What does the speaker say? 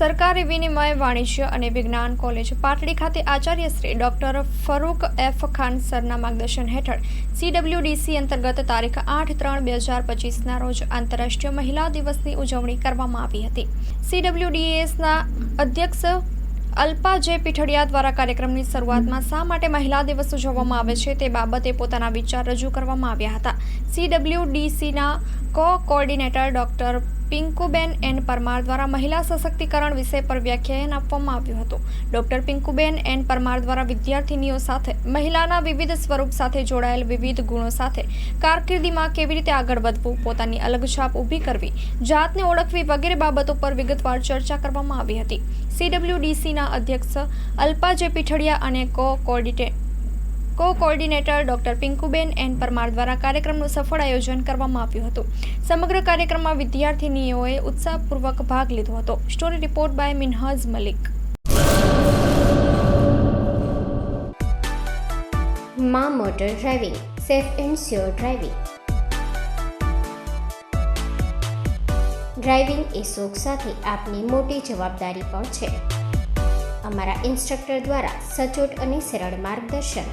સરકારી વિનિમય વાણિજ્ય અને વિજ્ઞાન કોલેજ પાટડી ખાતે આચાર્ય શ્રી ડોક્ટર ફરૂક એફ ખાન સરના માર્ગદર્શન હેઠળ સીડબ્લ્યુડીસી અંતર્ગત તારીખ આઠ ત્રણ બે હજાર પચીસના રોજ આંતરરાષ્ટ્રીય મહિલા દિવસની ઉજવણી કરવામાં આવી હતી. સીડબ્લ્યુડીએસના અધ્યક્ષ અલ્પા જે પીઠડિયા દ્વારા કાર્યક્રમની શરૂઆતમાં શા માટે મહિલા દિવસ ઉજવવામાં આવે છે તે બાબતે પોતાના વિચાર રજૂ કરવામાં આવ્યા હતા. સીડબ્લ્યુડીસીના co coordinator doctor Pinkuben N Parmar દ્વારા મહિલા સશક્તિકરણ વિષય પર વ્યાખ્યાન આપવામાં આવ્યું હતું. ડોક્ટર પિંકુબેન એન પરમાર દ્વારા વિદ્યાર્થીનીઓ સાથે, મહિલાના વિવિધ સ્વરૂપ સાથે જોડાયેલ વિવિધ ગુણો સાથે કારકિર્દીમાં કેવી રીતે આગળ વધવું, પોતાની અલગ છાપ ઊભી કરવી, જાતને ઓળખવી વગેરે બાબતો પર વિગતવાર ચર્ચા કરવામાં આવી હતી. સીડબ્લ્યુડીસીના અધ્યક્ષ અલ્પા જે પીઠડિયા અને co coordinator co coordinator doctor Pinkuben N Parmar દ્વારા કાર્યક્રમનું સફળ આયોજન કરવામાં આવ્યું હતું. સમગ્ર કાર્યક્રમમાં વિદ્યાર્થીનીઓએ ઉત્સાહપૂર્વક ભાગ લીધો હતો. Story report by Minhaz Malik. માં motor driving, safe and sure driving. Driving એ શોખ સાથે આપની મોટી જવાબદારી પણ છે. અમારા ઇન્સ્ટ્રક્ટર દ્વારા સચોટ અને સરળ માર્ગદર્શન.